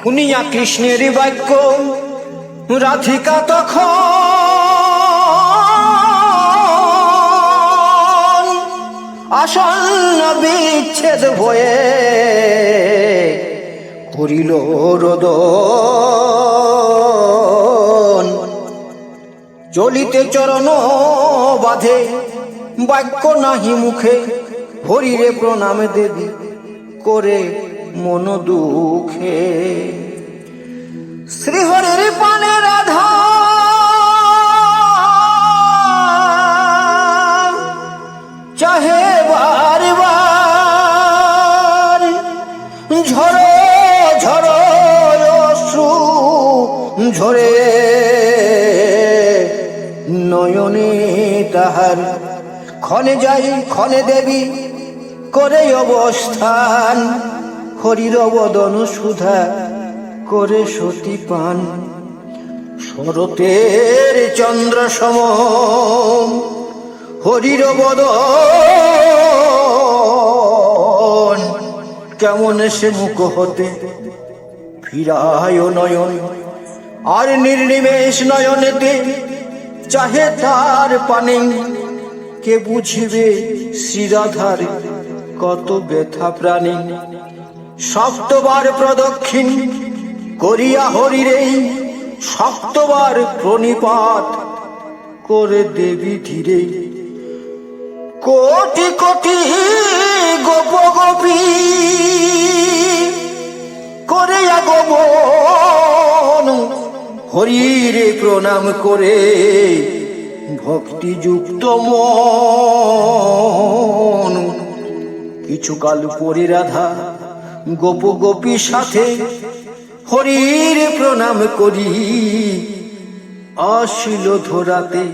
শুনিয়া কৃষ্ণের বাক্য, রাধিকা তখন আসন্ন বিচ্ছেদ ভয়ে করিল রোদন। চলিতে চরণ বাঁধে, বাক্য নাহি মুখে, হরিরে প্রণাম দেবী। করে মন দুঃখে। শ্রীহরের পানে রাধা। চাহে বার বার ঝরো ঝরো অশ্রু ঝরে। নয়নে তাহার ক্ষণে যাই ক্ষণে দেবী করে অবস্থান, হরির বদন সুধা করে সতী পান। শরতের চন্দ্র সম, হরির বদন কেমন সে মুখ হতে ফিরায় নয়ন, আর নির্নিমেষ নয়নেতে চাহে তার পানে। কে বুঝিবে শ্রীরাধার কত ব্যথা প্রাণী। সপ্তবার প্রদক্ষিণ করিয়া হরিরে সপ্তবার প্রণিপাত করে দেবী ধীরে কোটি কোটি গোপ গোপী করে আগমন হরিরে প্রণাম করে ভক্তিযুক্ত মন। কিছুকাল পরে রাধা, গোপ গোপীর সাথে হরির প্রণাম করি। আসিল ধরাতে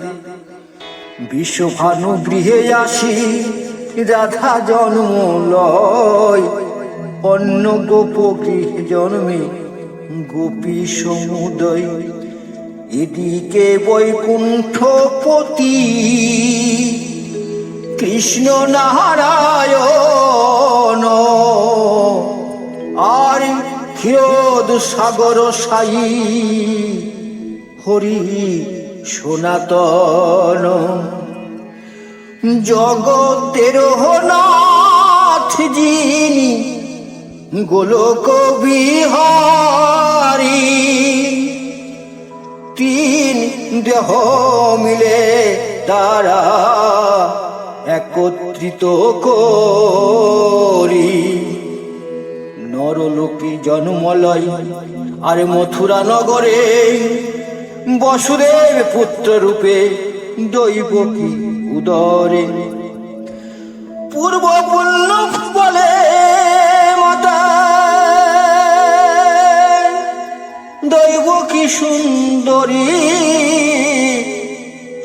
বিশ্বভানু গৃহে আসি, রাধা জন্ম লয় অন্য গোপ গৃহে জন্মে গোপী সমুদয়। এদিকে বৈকুণ্ঠপতি কৃষ্ণ নারায়ণ। আর ক্ষীরদ সাগর সাই, হরি সনাতন। জগতের নাথ যিনি গোলক বিহারী। তিন দেহ মিলে তারা একত্রিত করি। নরলোকে জন্মলয় আর মথুরা নগরে বসুদেব পুত্র রূপে দৈবকী উদরে। পূর্ব বলে মাতা, দৈব কি সুন্দরী,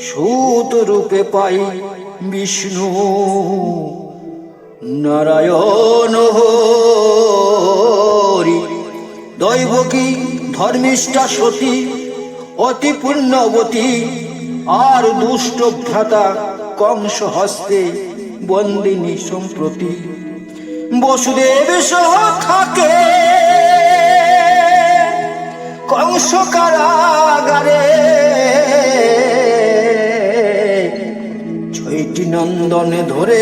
সুত রূপে পাই বিষ্ণু নারায়ণ হরি। দৈব কি ধর্মিষ্ঠা সতী, অতি পুণ্যবতী, আর দুষ্ট ভ্রাতা কংস হস্তে বন্দিনী সম্প্রতি। বসুদেব সহ থাকে কংস কারাগারে। ছয়টি নন্দনে ধরে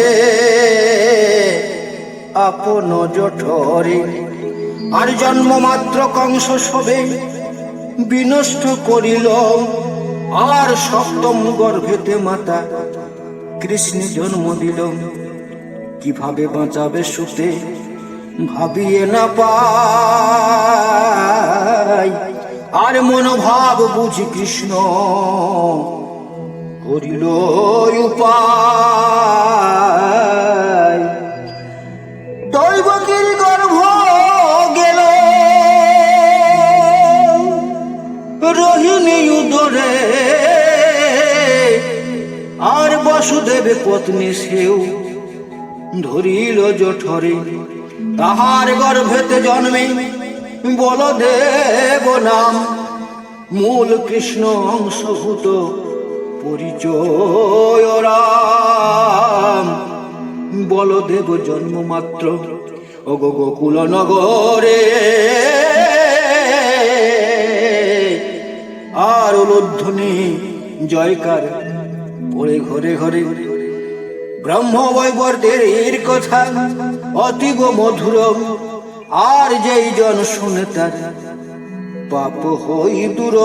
আপন জঠরে। আর জন্ম মাত্র কংস সবে, বিনষ্ট করিল আর সপ্তম গর্ভেতে মাতা। কৃষ্ণ জন্ম দিল, কীভাবে বাঁচাবে সুতে, ভাবিয়ে না পাই। আর মনোভাব বুঝি কৃষ্ণ করিল উপায়। দৈবকীর গর্ভ গেল। রোহিণী উদরে আর বসুদেব পত্নী সেও ধরিল জঠরে। তাহার গর্ভেতে জন্মে বলদেব নাম। মূল কৃষ্ণ অংশভূত পরিচয় রাম। বলদেব জন্ম মাত্র। ও গোকুল নগরে। আর উলুধ্বনি জয়কার পড়ে ঘরে ঘরে। ব্রহ্ম বৈবর্তের এর কথা অতীব মধুর। আর যেই জন শুনে তার পাপ হই দূর।